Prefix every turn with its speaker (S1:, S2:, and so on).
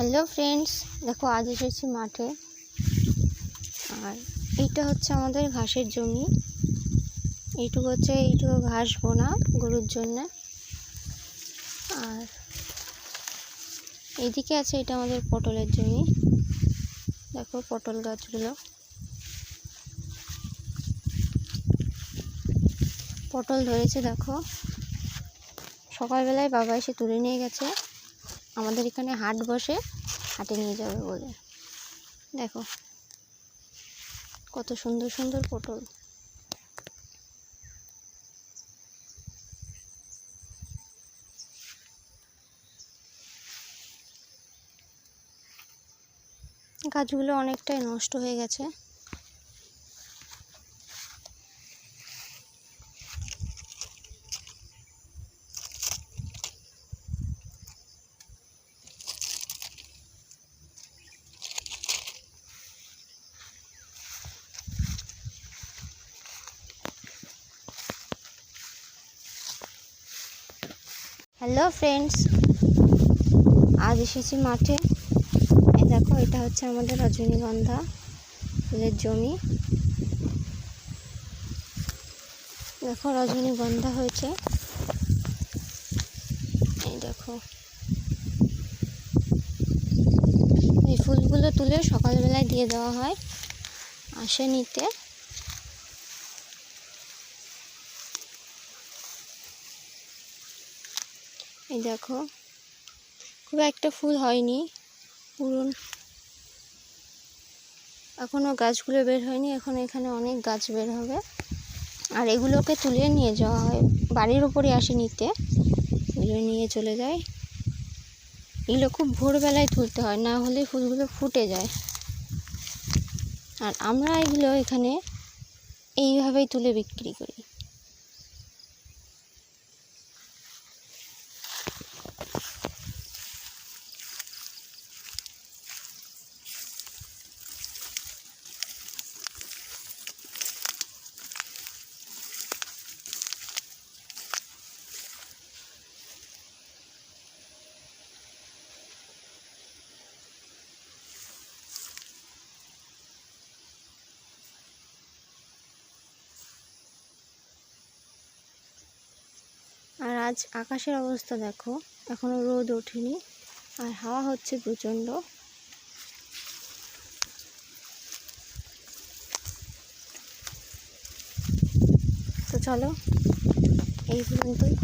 S1: Hello friends দেখো, আজ এসেছি মাঠে। আর এইটা হচ্ছে আমাদের ঘাসের জমি। এইটুকু হচ্ছে, এইটুকু ঘাস বোনা গরুর জন্যে। আর এইদিকে আছে, এটা আমাদের পটলের জমি। দেখো, পটল গাছগুলো। পটল ধরেছে, দেখো। সকালবেলায় বাবা এসে তুলে নিয়ে গেছে। আমাদের এখানে হাট বসে, হাটে নিয়ে যাবে বলে। দেখো, কত সুন্দর সুন্দর পটল। গাছগুলো অনেকটাই নষ্ট হয়ে গেছে। হ্যালো ফ্রেন্ডস আজ এসেছি মাঠে। এই দেখো, এটা হচ্ছে আমাদের রজনীগন্ধা ফুলের জমি। দেখো, রজনীগন্ধা হয়েছে। এই দেখো। এই ফুলগুলো তুলে সকালবেলায় দিয়ে দেওয়া হয় আসে নিতে এই দেখো। খুব একটা ফুল হয়নি, পুরন। এখনও গাছগুলো বের হয়নি, এখন এখানে অনেক গাছ বের হবে। আর এগুলোকে তুলে নিয়ে যাওয়া হয়, বাড়ির উপরে আসে নিতে। এগুলো নিয়ে চলে যায়। এগুলো খুব ভোরবেলায় তুলতে হয়, না হলে ফুলগুলো ফুটে যায়। আর আমরা এগুলো এখানে এইভাবেই তুলে বিক্রি করি আর আজ আকাশের অবস্থা দেখো, এখনও রোদ ওঠেনি, আর হাওয়া হচ্ছে প্রচণ্ড। তো চলো, এই পর্যন্তই।